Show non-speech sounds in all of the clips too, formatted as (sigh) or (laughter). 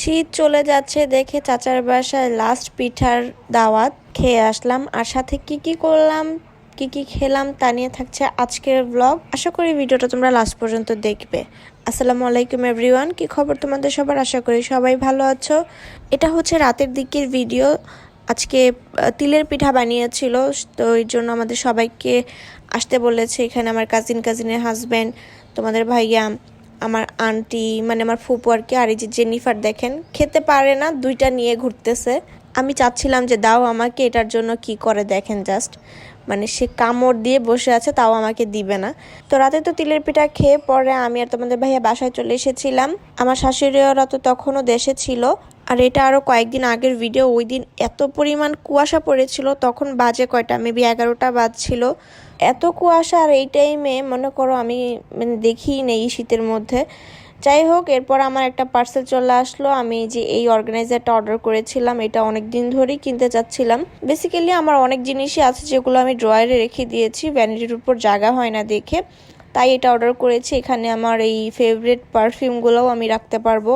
শীত চলে যাচ্ছে দেখে চাচার বাসায় লাস্ট পিঠার দাওয়াত খেয়ে আসলাম। আর সাথে কি কি করলাম, কি কি খেলাম তা নিয়ে থাকছে আজকের ব্লগ আশা করি ভিডিওটা তোমরা লাস্ট পর্যন্ত দেখবে। আসসালামু আলাইকুম এভরিওয়ান কি খবর তোমাদের সবার? আশা করি সবাই ভালো আছো। এটা হচ্ছে রাতের দিকের ভিডিও আজকে তিলের পিঠা বানিয়েছিল, তো এই জন্য আমাদের সবাইকে আসতে বলেছে। এখানে আমার কাজিন কাজিনের হাজব্যান্ড তোমাদের ভাইয়া। আমার আন্টি মানে আমার ফুপু আর কি আর এই যে জেনিফার দেখেন, খেতে পারে না, দুইটা নিয়ে ঘুরতেছে। আমি চাচ্ছিলাম যে দাও আমাকে, এটার জন্য কি করে দেখেন জাস্ট মানে সে কামড় দিয়ে বসে আছে, তাও আমাকে দিবে না। তো রাতে তো তিলের পিঠা খেয়ে পরে আমি আর তোমাদের ভাইয়া বাসায় চলে এসেছিলাম। আমার শাশুড়িওরা তো তখনও দেশে ছিল। আর এটা আরও কয়েকদিন আগের ভিডিও ওই দিন এত পরিমাণ কুয়াশা পড়েছিল, তখন বাজে কয়টা মেবি এগারোটা বাজছিল। এত কুয়াশা আর এই টাইমে মনে করো আমি মানে দেখিই নেই শীতের মধ্যে। যাই হোক, এরপর আমার একটা পার্সেল চলে আসলো। আমি যে এই অর্গানাইজারটা অর্ডার করেছিলাম, এটা অনেক দিন ধরেই কিনতে চাচ্ছিলাম। বেসিক্যালি আমার অনেক জিনিসই আছে যেগুলো আমি ড্রয়ারে রেখে দিয়েছি ভ্যানিটির উপর জায়গা হয় না দেখে। তাই এটা অর্ডার করেছি। এখানে আমার এই ফেভারিট পারফিউমগুলোও আমি রাখতে পারব।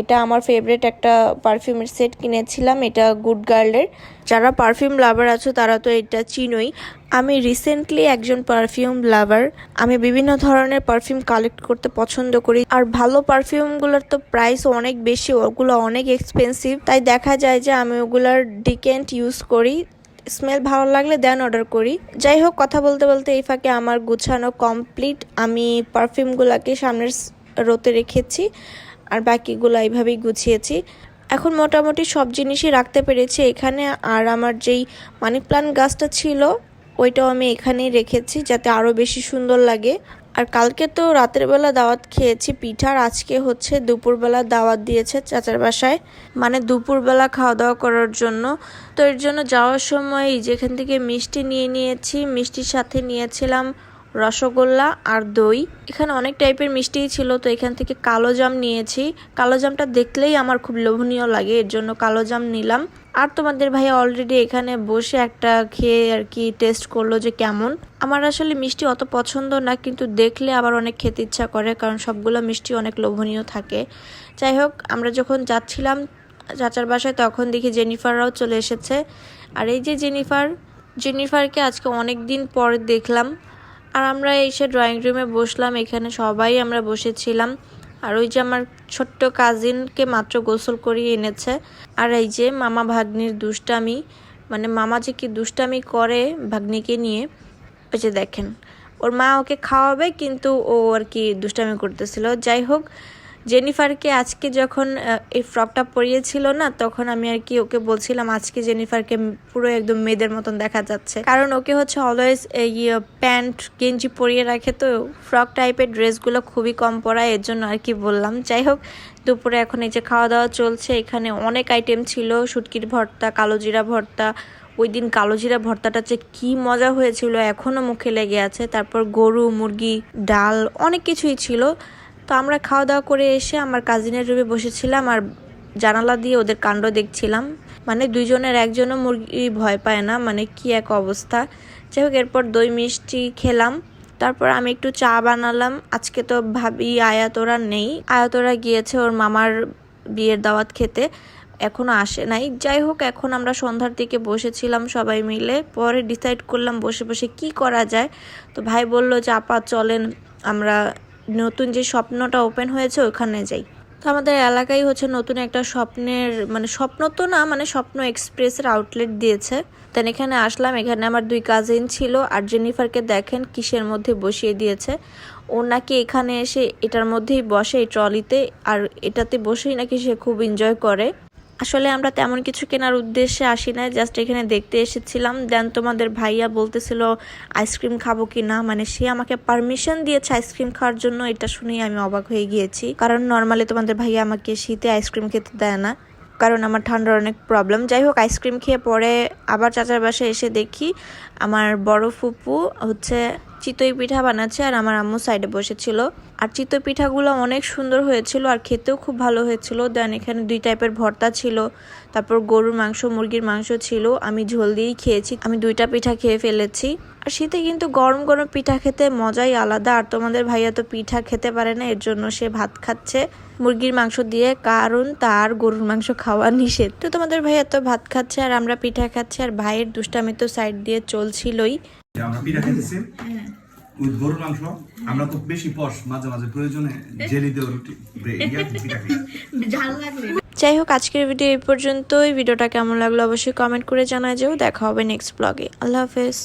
এটা আমার ফেভারিট একটা পারফিউমের সেট কিনেছিলাম, এটা গুড গার্লের যারা পারফিউম লাভার আছো, তারা তো এটা চিনোই। আমি রিসেন্টলি একজন পারফিউম লাভার আমি বিভিন্ন ধরনের পারফিউম কালেক্ট করতে পছন্দ করি। আর ভালো পারফিউমগুলোর তো প্রাইস অনেক বেশি, ওগুলো অনেক এক্সপেন্সিভ তাই দেখা যায় যে আমি ওগুলোর ডিকেন্ট ইউজ করি স্মেল ভালো লাগলে দেন অর্ডার করি। যাই হোক, কথা বলতে বলতে এই ফাঁকে আমার গুছানো কমপ্লিট আমি পারফিউমগুলোকে সামনের রোতে রেখেছি। আর বাকিগুলো এইভাবেই গুছিয়েছি। এখন মোটামুটি সব জিনিসই রাখতে পেরেছি এখানে। আর আমার যেই মানি প্লান্ট গাছটা ছিল, ওইটাও আমি এখানেই রেখেছি যাতে আরও বেশি সুন্দর লাগে। আর কালকে তো রাতের বেলা দাওয়াত খেয়েছি পিঠার আজকে হচ্ছে দুপুরবেলা দাওয়াত দিয়েছে চাচার বাসায়। মানে দুপুরবেলা খাওয়া দাওয়া করার জন্য। তো এর জন্য যাওয়ার সময় যেখান থেকে মিষ্টি নিয়ে নিয়েছি, মিষ্টির সাথে নিয়েছিলাম রসগোল্লা আর দই। এখানে অনেক টাইপের মিষ্টিই ছিল, তো এখান থেকে কালো জাম নিয়েছি। কালো জামটা দেখলেই আমার খুব লোভনীয় লাগে, এর জন্য কালো জাম নিলাম। আর তোমাদের ভাইয়া অলরেডি এখানে বসে একটা খেয়ে আর কি টেস্ট করল যে কেমন। আমার আসলে মিষ্টি অত পছন্দ না, কিন্তু দেখলে আবার অনেক খেতে ইচ্ছা করে, কারণ সবগুলো মিষ্টি অনেক লোভনীয় থাকে। যাই হোক, আমরা যখন যাচ্ছিলাম চাচার বাসায়, তখন দেখি জেনিফাররাও চলে এসেছে। আর এই যে জেনিফার, জেনিফারকে আজকে অনেক দিন পর দেখলাম। আর আমরা এসে ড্রয়িং রুমে বসলাম। এখানে সবাই আমরা বসেছিলাম। আর ওই যে আমার ছোট্ট কাজিনকে মাত্র গোসল করিয়ে এনেছে। আর এই যে মামা ভাগ্নির দুষ্টামি মানে মামা যে কি দুষ্টামি করে ভাগ্নিকে নিয়ে, ওই যে দেখেন। ওর মা ওকে খাওয়াবে, কিন্তু ও আর কি দুষ্টামি করতেছিল। যাই হোক জেনিফারকে আজকে যখন এই ফ্রকটা পরিয়েছিল না, তখন আমি আর কি ওকে বলছিলাম, আজকে জেনিফারকে পুরো একদম মেয়েদের মতন দেখা যাচ্ছে। কারণ ওকে হচ্ছে অলওয়েজ এই প্যান্ট, গেঞ্জি পরিয়ে রাখে তো, ফ্রক টাইপের ড্রেসগুলো খুবই কম পরায়, এর জন্য আর কি বললাম। যাই হোক, দুপুরে এখন এই যে খাওয়া দাওয়া চলছে, এখানে অনেক আইটেম ছিল, শুটকির ভর্তা, কালো জিরা ভর্তা। ওই দিন কালো জিরা ভর্তাটা যে কি মজা হয়েছিল এখনও মুখে লেগে আছে। তারপর গরু, মুরগি, ডাল, অনেক কিছুই ছিল। তো আমরা খাওয়া দাওয়া করে এসে আমার কাজিনের রুমে বসেছিলাম আর জানালা দিয়ে ওদের কাণ্ড দেখছিলাম। মানে দুইজনের একজনও মুরগি ভয় পায় না মানে কি এক অবস্থা। যাই হোক, এরপর দই মিষ্টি খেলাম। তারপর আমি একটু চা বানালাম। আজকে তো ভাবি আয়াতোরা নেই। আয়াতোরা গিয়েছে ওর মামার বিয়ের দাওয়াত খেতে। এখনও আসে নাই। যাই হোক, এখন আমরা সন্ধ্যার দিকে বসেছিলাম সবাই মিলে। পরে ডিসাইড করলাম বসে বসে কি করা যায়। তো ভাই বলল যে, আপা, চলেন, আমরা নতুন যে স্বপ্নটা ওপেন হয়েছে, ওখানে যাই। তো আমাদের এলাকায় হচ্ছে নতুন একটা স্বপ্নের মানে স্বপ্ন তো না মানে স্বপ্ন এক্সপ্রেসের আউটলেট দিয়েছে। দেন এখানে আসলাম, এখানে আমার দুই কাজিন ছিল আর জেনিফারকে দেখেন কিসের মধ্যে বসিয়ে দিয়েছে। ও নাকি এখানে এসে এটার মধ্যেই বসে এই ট্রলিতে আর এটাতে বসেই নাকি সে খুব এনজয় করে। আসলে আমরা তেমন কিছু কেনার উদ্দেশ্যে আসি না জাস্ট এখানে দেখতে এসেছিলাম। দেন তোমাদের ভাইয়া বলতেছিল আইসক্রিম খাব কি না? মানে সে আমাকে পারমিশন দিয়েছে আইসক্রিম খাওয়ার জন্য, এটা শুনেই আমি অবাক হয়ে গিয়েছি। কারণ নর্মালি তোমাদের ভাইয়া আমাকে শীতে আইসক্রিম খেতে দেয় না, কারণ আমার ঠান্ডার অনেক প্রবলেম যাই হোক আইসক্রিম খেয়ে পরে আবার চাচার বাসায় এসে দেখি, আমার বড় ফুপু হচ্ছে চিতই পিঠা বানাচ্ছে আর আমার আম্মু সাইডে বসেছিল। আর চিতই পিঠাগুলো অনেক সুন্দর হয়েছিল আর খেতেও খুব ভালো হয়েছিল। দেন এখানে দুই টাইপের ভর্তা ছিল, তারপর গরুর মাংস, মুরগির মাংস ছিল। আমি ঝোল দিয়েই খেয়েছি, আমি দুইটা পিঠা খেয়ে ফেলেছি। আর শীতে কিন্তু গরম গরম পিঠা খেতে মজাই আলাদা। আর তোমাদের ভাইয়া তো পিঠা খেতে পারে না, এর জন্য সে ভাত খাচ্ছে। মুরগির মাংস দিয়ে, কারণ তার গরুর মাংস খাওয়া নিষেধ। তো তোমাদের ভাইয়া তো ভাত খাচ্ছে আর আমরা পিঠা খাচ্ছি, আর ভাইয়ের দুষ্টামি তো সাইড দিয়ে চলছিলই। আমরা পিঠা খেতেছি উইথ গরুর মাংস আমরা খুব বেশি পশ মাঝে মাঝে প্রয়োজনে জেলি দিয়ে রুটি ইয়া খাই। (laughs) যাই হোক আজকের ভিডিও এই পর্যন্তই। ভিডিওটা কেমন লাগল অবশ্যই কমেন্ট করে জানা যেও। দেখা হবে নেক্সট ব্লগে আল্লাহ হাফেজ।